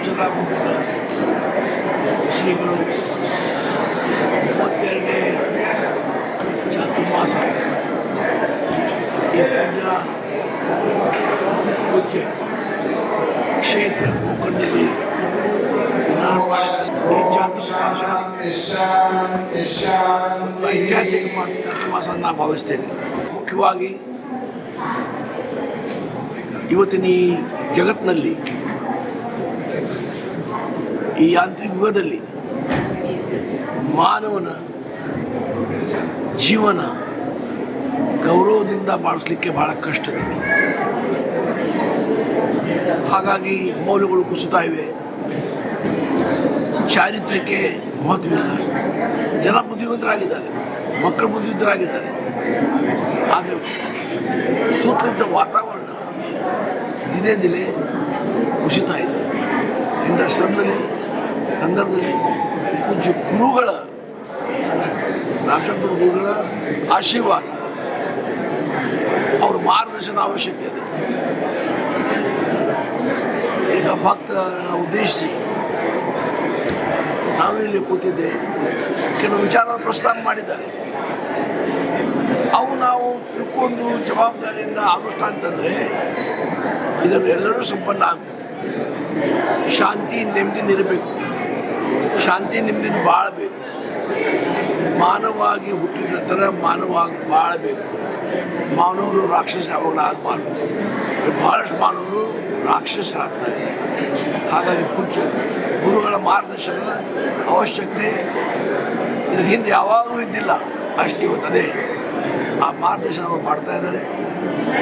ಪಂಚರಾಮದ ಶ್ರೀಗಳು ಮೂವತ್ತೆರಡನೇ ಚಾತುರ್ಮಾಸ ಈ ಪೂಜಾ ಪೂಜೆ ಕ್ಷೇತ್ರ ಗೋಕರ್ಣದಲ್ಲಿ ನಾನು ಮಾಡಿದ ಈ ಚಾತುರ್ಮಾಸ ಒಂದು ಐತಿಹಾಸಿಕ ಮಾ- ಚಾತುರ್ಮಾಸ ಅಂತ ನಾನು ಭಾವಿಸ್ತೇನೆ ಮುಖ್ಯವಾಗಿ ಇವತ್ತಿನ ಈ ಜಗತ್ತಿನಲ್ಲಿ ಈ ಯಾಂತ್ರಿಕ ಯುಗದಲ್ಲಿ ಮಾನವನ ಜೀವನ ಗೌರವದಿಂದ ಬಾಳಿಸ್ಲಿಕ್ಕೆ ಬಹಳ ಕಷ್ಟ ಹಾಗಾಗಿ ಮೌಲ್ಯಗಳು ಕುಸಿತಾ ಇವೆ. ಚಾರಿತ್ರ್ಯಕ್ಕೆ ಮಹತ್ವವಿಲ್ಲ. ಜನ ಬುದ್ಧಿವಂತರಾಗಿದ್ದಾರೆ. ಮಕ್ಕಳು ಬುದ್ಧಿವಂತರಾಗಿದ್ದಾರೆ. ಆದರೆ ಸುತ್ತಲಿದ್ದ ವಾತಾವರಣ ದಿನೇ ದಿನೇ ಕುಸಿತಾ ಇದೆ. ಇಂಥ ಸಂದರ್ಭದಲ್ಲಿ ಸಂದರ್ಭದಲ್ಲಿ ಪೂಜ್ಯ ಗುರುಗಳ ಡಾಕ್ಟರ್ ಗುರುಗಳ ಆಶೀರ್ವಾದ, ಅವ್ರ ಮಾರ್ಗದರ್ಶನ ಅವಶ್ಯಕತೆ ಇದೆ ಈಗ ಭಕ್ತರನ್ನ ಉದ್ದೇಶಿಸಿ ನಾವಿಲ್ಲಿ ಕೂತಿದ್ದೆ, ಕೆಲವು ವಿಚಾರ ಪ್ರಸ್ತಾಪ ಮಾಡಿದ್ದಾರೆ. ಅವು ನಾವು ತಿಳ್ಕೊಂಡು ಜವಾಬ್ದಾರಿಯಿಂದ ಆಗುಷ್ಟ ಅಂತಂದರೆ, ಇದನ್ನು ಎಲ್ಲರೂ ಸಂಪನ್ನ ಆಗಬೇಕು. ಶಾಂತಿ, ನೆಮ್ಮದಿ ಇರಬೇಕು ಶಾಂತಿ ನೆಮ್ಮದಿನ ಬಾಳಬೇಕು ಮಾನವಾಗಿ ಹುಟ್ಟಿದ ನಂತರ ಮಾನವಾಗಿ ಬಾಳಬೇಕು ಮಾನವರು ರಾಕ್ಷಸ ಆಗಬಾರ್ದು. ಭಾಳಷ್ಟು ಮಾನವರು ರಾಕ್ಷಸರಾಗ್ತಾರೆ ಹಾಗಾಗಿ ಪೂಜ್ಯ ಗುರುಗಳ ಮಾರ್ಗದರ್ಶನ ಅವಶ್ಯಕತೆ. ಇದ್ರ ಹಿಂದೆ ಯಾವಾಗಲೂ ಇದ್ದಿಲ್ಲ, ಅಷ್ಟು ಇವತ್ತದೇ ಆ ಮಾರ್ಗದರ್ಶನ ಅವರು ಮಾಡ್ತಾ ಇದ್ದಾರೆ.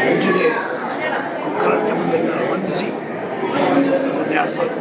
ಪೂಜೆಗೆ ಮುಂದೆ ವಂದಿಸಿ. ಒಂದು ಎರಡು ಮಾತು